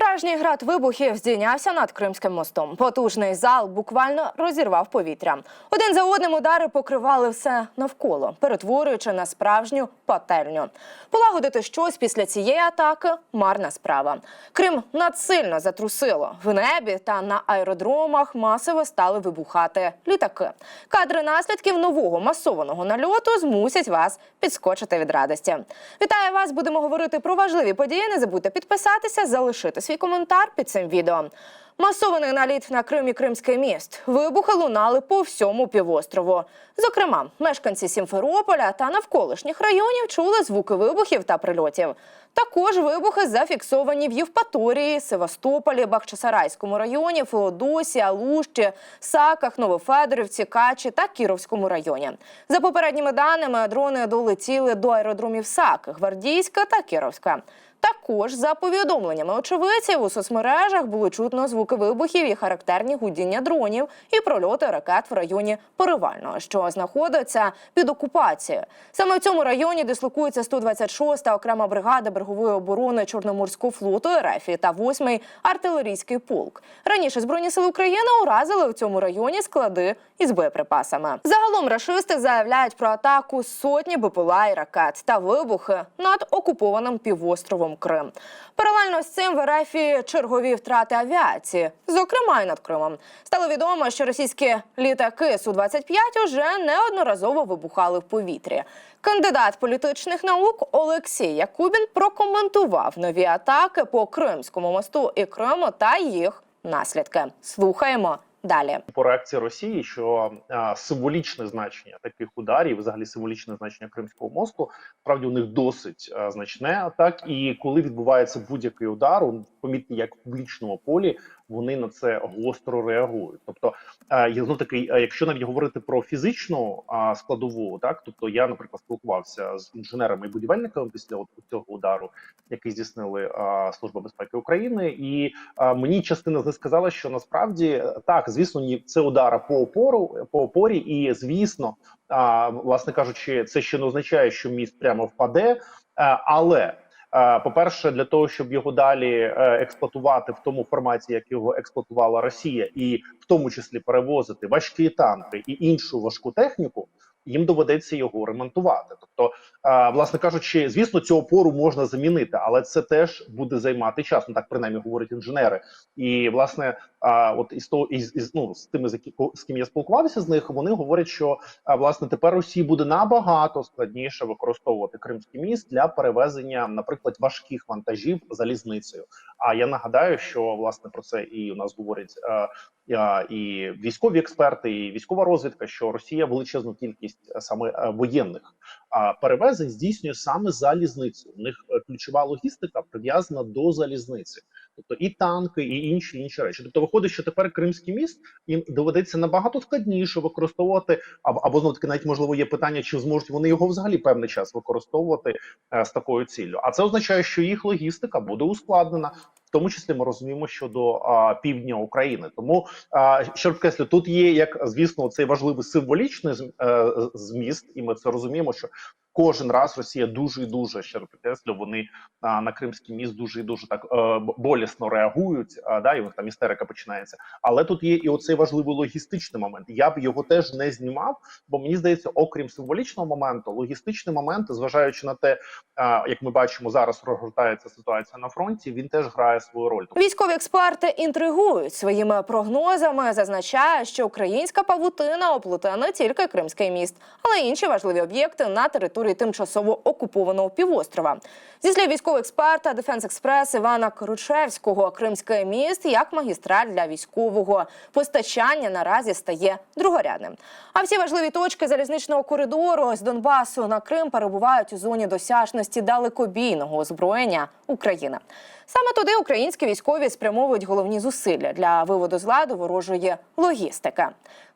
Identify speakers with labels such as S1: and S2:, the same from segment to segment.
S1: Справжній град вибухів здійнявся над Кримським мостом. Потужний зал буквально розірвав повітря. Один за одним удари покривали все навколо, перетворюючи на справжню пательню. Полагодити щось після цієї атаки марна справа. Крим надсильно затрусило. В небі та на аеродромах масово стали вибухати літаки. Кадри наслідків нового масованого нальоту змусять вас підскочити від радості. Вітаю вас! Будемо говорити про важливі події. Не забудьте підписатися, залишити свій коментар під цим відео. Масований наліт на Крим і Кримський міст. Вибухи лунали по всьому півострову. Зокрема, мешканці Сімферополя та навколишніх районів чули звуки вибухів та прильотів. Також вибухи зафіксовані в Євпаторії, Севастополі, Бахчисарайському районі, Феодосі, Алущі, Саках, Новофедорівці, Качі та Кіровському районі. За попередніми даними, дрони долетіли до аеродромів Саки, Гвардійська та Кіровська. Також за повідомленнями очевидців у соцмережах було чутно звуки вибухів і характерні гудіння дронів і прольоти ракет в районі Поривального, що знаходиться під окупацією. Саме в цьому районі дислокується 126-та окрема бригада берегової оборони Чорноморського флоту РФ та 8-й артилерійський полк. Раніше збройні сили України уразили в цьому районі склади із боєприпасами. Загалом рашисти заявляють про атаку сотні БПЛА і ракет та вибухи над окупованим півостровом Крим. Паралельно з цим в РФ чергові втрати авіації, зокрема й над Кримом. Стало відомо, що російські літаки Су-25 уже неодноразово вибухали в повітрі. Кандидат політичних наук Олексій Якубін прокоментував нові атаки по Кримському мосту і Криму та їх наслідки. Слухаємо далі.
S2: по реакції Росії, що а, символічне значення таких ударів, взагалі символічне значення Кримського мосту, справді у них досить а, значне. Так і коли відбувається будь-який удар, помітно, як в публічному полі, вони на це гостро реагують. Тобто, я знов таки, якщо навіть говорити про фізичну складову, так тобто я, наприклад, спілкувався з інженерами і будівельниками після от цього удару, який здійснили Служба безпеки України, і мені частина з них сказала, що насправді так, звісно, ні, це удара по опору по опорі, і звісно, власне кажучи, це ще не означає, що міст прямо впаде, але. Е, По-перше, для того, щоб його далі е, експлуатувати в тому форматі, як його експлуатувала Росія, і в тому числі перевозити важкі танки і іншу важку техніку, їм доведеться його ремонтувати. Тобто, е, власне кажучи, звісно, цю опору можна замінити, але це теж буде займати час. Ну так принаймні говорять інженери. І власне, от із того із, із ну з тими, з, ким я спілкувався з них, вони говорять, що власне тепер Росії буде набагато складніше використовувати Кримський міст для перевезення, наприклад, важких вантажів залізницею. А я нагадаю, що власне про це і у нас говорять е, і військові експерти, і військова розвідка, що Росія величезну кількість е, саме е, воєнних перевезень здійснює саме залізницею. У них е, ключова логістика прив'язана до залізниці, тобто і танки, і інші інші речі. Тобто, виходить, що тепер Кримський міст їм доведеться набагато складніше використовувати, або або знову таки навіть можливо є питання, чи зможуть вони його взагалі певний час використовувати е, з такою ціллю. А це означає, що їх логістика буде ускладнена. Тому числі ми розуміємо щодо а, півдня України. Тому а, ще підкреслю, тут є як звісно цей важливий символічний е, зміст, і ми це розуміємо, що кожен раз Росія дуже і дуже ще підкреслю, вони а, на Кримський міст дуже і дуже так е, болісно реагують. А, да, і там істерика починається. Але тут є і оцей важливий логістичний момент. Я б його теж не знімав, бо мені здається, окрім символічного моменту, логістичний момент, зважаючи на те, а, як ми бачимо, зараз розгортається ситуація на фронті. Він теж грає свою роль.
S1: Військові експерти інтригують своїми прогнозами. Зазначають, що українська павутина оплете не тільки Кримський міст, але й інші важливі об'єкти на території тимчасово окупованого півострова. Зі слів військового експерта Дефенс Експрес Івана Коручевського, Кримський міст як магістраль для військового постачання наразі стає другорядним. А всі важливі точки залізничного коридору з Донбасу на Крим перебувають у зоні досяжності далекобійного озброєння України. Саме туди українські військові спрямовують головні зусилля для виводу з ладу ворожої логістики.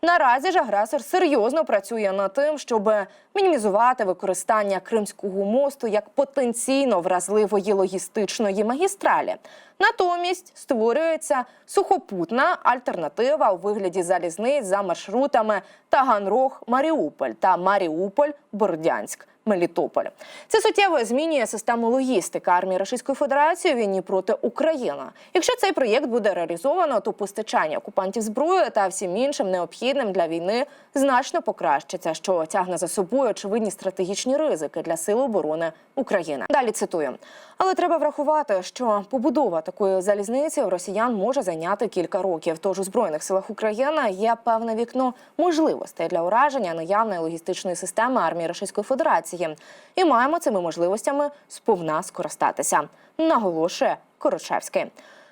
S1: Наразі ж агресор серйозно працює над тим, щоб мінімізувати використання Кримського мосту як потенційно вразливої логістичної магістралі. Натомість створюється сухопутна альтернатива у вигляді залізниць за маршрутами Таганрог Маріуполь та Маріуполь Бордянськ. Мелітополь. Це суттєво змінює систему логістики армії Російської Федерації війні проти України. Якщо цей проєкт буде реалізовано, то постачання окупантів зброї та всім іншим необхідним для війни значно покращиться, що тягне за собою очевидні стратегічні ризики для сил оборони України. Далі цитую. Але треба врахувати, що побудова такої залізниці у росіян може зайняти кілька років. Тож у збройних силах України є певне вікно можливостей для ураження наявної логістичної системи армії Російської Федерації, і маємо цими можливостями сповна скористатися. Наголошує Корочевський.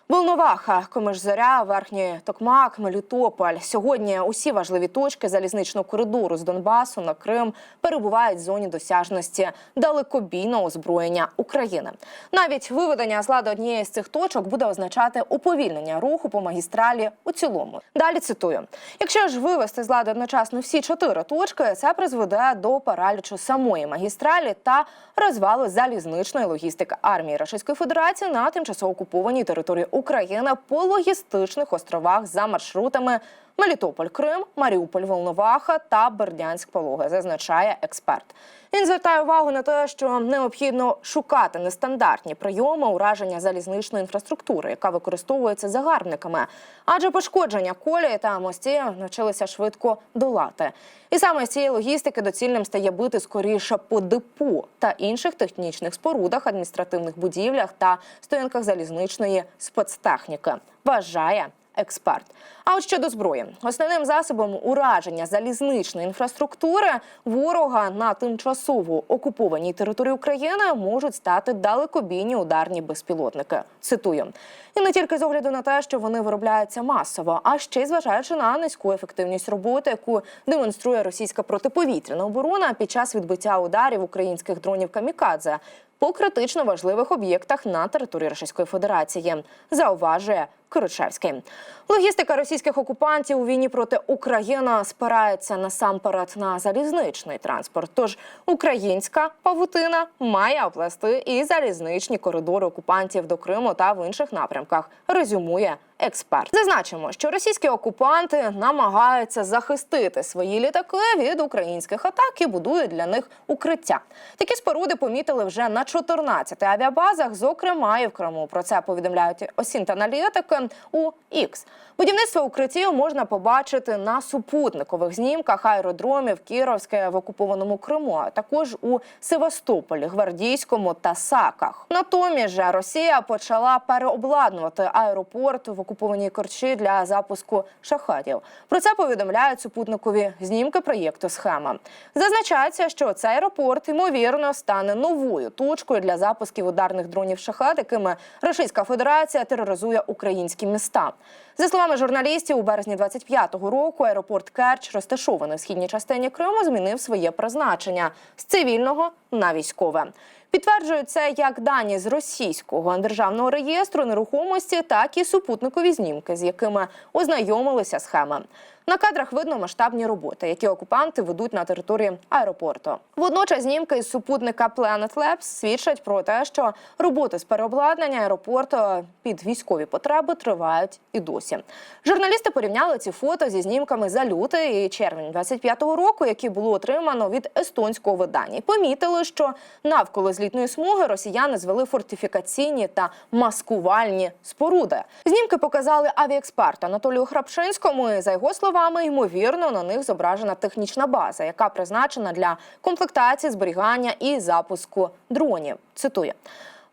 S1: Волноваха, Комишзоря, Верхній Токмак, Мелітополь. Сьогодні усі важливі точки залізничного коридору з Донбасу на Крим перебувають в зоні досяжності далекобійного озброєння України. Навіть виведення з ладу однієї з цих точок буде означати уповільнення руху по магістралі у цілому. Далі цитую: якщо ж вивести з ладу одночасно всі чотири точки, це призведе до паралічу самої магістралі та розвалу залізничної логістики армії Російської Федерації на тимчасово окупованій території України по логістичних островах за маршрутами Мелітополь, Крим, Маріуполь, Волноваха та Бердянськ Пологи, зазначає експерт. Він звертає увагу на те, що необхідно шукати нестандартні прийоми ураження залізничної інфраструктури, яка використовується загарбниками, адже пошкодження колії та мостів навчилися швидко долати. І саме з цієї логістики доцільним стає бити скоріше по депо та інших технічних спорудах, адміністративних будівлях та стоянках залізничної спецтехніки. Вважає експерт. А от щодо зброї, основним засобом ураження залізничної інфраструктури ворога на тимчасово окупованій території України можуть стати далекобійні ударні безпілотники. Цитую. І не тільки з огляду на те, що вони виробляються масово, а ще й зважаючи на низьку ефективність роботи, яку демонструє російська протиповітряна оборона під час відбиття ударів українських дронів камікадзе по критично важливих об'єктах на території Російської Федерації, зауважує Киричевський. Логістика російських окупантів у війні проти України спирається насамперед на залізничний транспорт. Тож українська павутина має оплести і залізничні коридори окупантів до Криму та в інших напрямках. Резюмує експерт. Зазначимо, що російські окупанти намагаються захистити свої літаки від українських атак і будують для них укриття. Такі споруди помітили вже на 14 авіабазах, зокрема і в Криму. Про це повідомляють осінт-аналітики у X. Будівництво укриттів можна побачити на супутникових знімках аеродромів Кіровське в окупованому Криму, а також у Севастополі, Гвардійському та Саках. Натомість же Росія почала переобладнувати аеропорт в окупованій Корчі для запуску шахадів. Про це повідомляють супутникові знімки проєкту схема. Зазначається, що цей аеропорт ймовірно стане новою точкою для запусків ударних дронів шахад, якими Російська Федерація тероризує українські міста. За словами журналістів, у березні 25-го року аеропорт Керч, розташований в східній частині Криму, змінив своє призначення з цивільного на військове. Підтверджують це як дані з російського державного реєстру нерухомості, так і супутникові знімки, з якими ознайомилися схеми. На кадрах видно масштабні роботи, які окупанти ведуть на території аеропорту. Водночас знімки із супутника Planet Labs свідчать про те, що роботи з переобладнання аеропорту під військові потреби тривають і досі. Журналісти порівняли ці фото зі знімками за лютий і червень 25-го року, які було отримано від естонського видання. І помітили, що навколо злітної смуги росіяни звели фортифікаційні та маскувальні споруди. Знімки показали авіаексперт Анатолію Храпшинському. І, за його словами, ймовірно, на них зображена технічна база, яка призначена для комплектації, зберігання і запуску дронів. Цитую.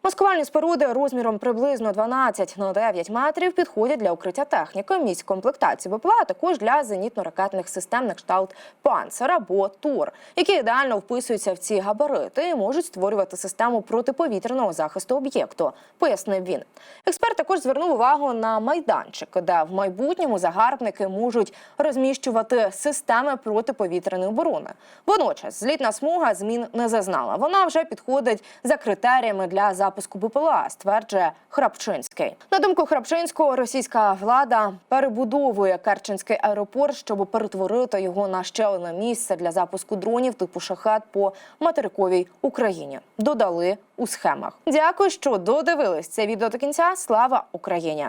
S1: Маскувальні споруди розміром приблизно 12 на 9 метрів підходять для укриття техніки, місць комплектації БПЛА, а також для зенітно-ракетних систем на кшталт «Панцер» або ТУР, які ідеально вписуються в ці габарити і можуть створювати систему протиповітряного захисту об'єкту, пояснив він. Експерт також звернув увагу на майданчик, де в майбутньому загарбники можуть розміщувати системи протиповітряної оборони. Водночас злітна смуга змін не зазнала. Вона вже підходить за критеріями для запуску БПЛА, стверджує Храпчинський. На думку Храпчинського, російська влада перебудовує Керченський аеропорт, щоб перетворити його на ще одне місце для запуску дронів типу шахет по материковій Україні. Додали у схемах. Дякую, що додивились це відео до кінця. Слава Україні!